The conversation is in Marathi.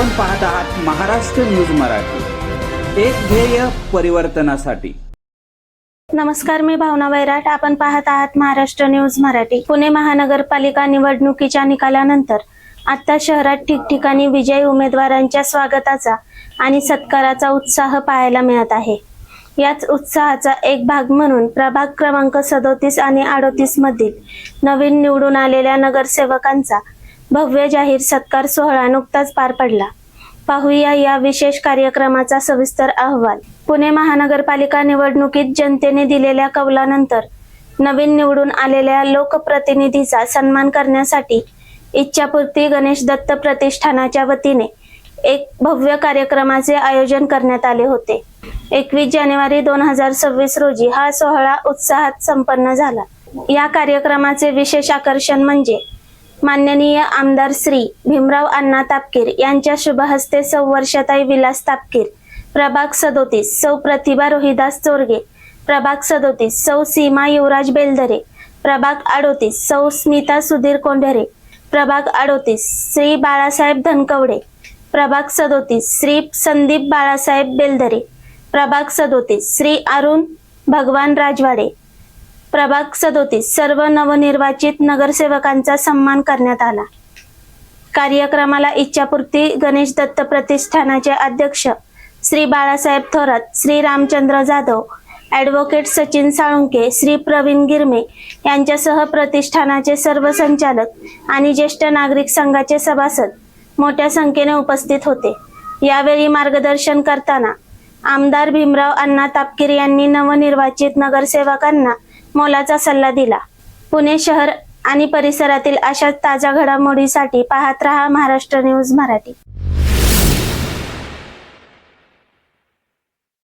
आपण पाहत आहात महाराष्ट्र न्यूज मराठी. एक ध्येय परिवर्तनासाठी. नमस्कार मी भावना वैराट. आपण पाहत आहात महाराष्ट्र न्यूज मराठी. पुणे महानगरपालिका निवडणुकीच्या निकालानंतर आता शहरात ठिकठिकाणी विजयी उमेदवारांच्या स्वागताचा आणि सत्काराचा उत्साह पाहायला मिळत आहे. याच उत्साहाचा एक भाग म्हणून प्रभाग क्रमांक सदोतीस आणि अडोतीस मधील नवीन निवडून आलेल्या नगरसेवकांचा भव्य जाहीर सत्कार सोहळा नुकताच पार पडला. पाहूया या विशेष कार्यक्रमाचा सविस्तर अहवाल. पुणे महानगरपालिका निवडणुकीत जनतेने दिलेल्या कौलानंतर नवीन निवडून आलेल्या लोकप्रतिनिधीचा सन्मान करण्यासाठी इच्छापूर्ती गणेश दत्त प्रतिष्ठानाच्या वतीने एक भव्य कार्यक्रमाचे आयोजन करण्यात आले होते. एकवीस जानेवारी दोन हजार सव्वीस रोजी हा सोहळा उत्साहात संपन्न झाला. या कार्यक्रमाचे विशेष आकर्षण म्हणजे माननीय आमदार श्री भीमराव अण्णा तापकीर यांच्या शुभ हस्ते सौ वर्षाताई विलास तापकीर प्रभाग सदोतीस सौ प्रतिभा रोहिदास चोरगे प्रभाग सदोतीस सौ सीमा युवराज बेलदरे प्रभाग अडोतीस सौ स्मिता सुधीर कोंढरे प्रभाग अडोतीस श्री बाळासाहेब धनकवडे प्रभाग सदोतीस श्री संदीप बाळासाहेब बेलदरे प्रभाग सदोतीस श्री अरुण भगवान राजवाडे प्रभाग सदोतीस. सर्व नवनिर्वाचित नगरसेवकांचा सन्मान करण्यात आला. कार्यक्रमाला इच्छापूर्ती गणेश दत्त प्रतिष्ठानाचे अध्यक्ष श्री बाळासाहेब थोरात श्री रामचंद्र जाधव ॲडव्होकेट सचिन साळुंके श्री प्रवीण गिरमे यांच्यासह प्रतिष्ठानाचे सर्व संचालक आणि ज्येष्ठ नागरिक संघाचे सभासद मोठ्या संख्येने उपस्थित होते. यावेळी मार्गदर्शन करताना आमदार भीमराव अण्णा तापकीर यांनी नवनिर्वाचित नगरसेवकांना मोलाचा सल्ला दिला. पुणे शहर आणि परिसरातील अशा ताज्या घडामोडीसाठी पाहत रहा महाराष्ट्र न्यूज मराठी.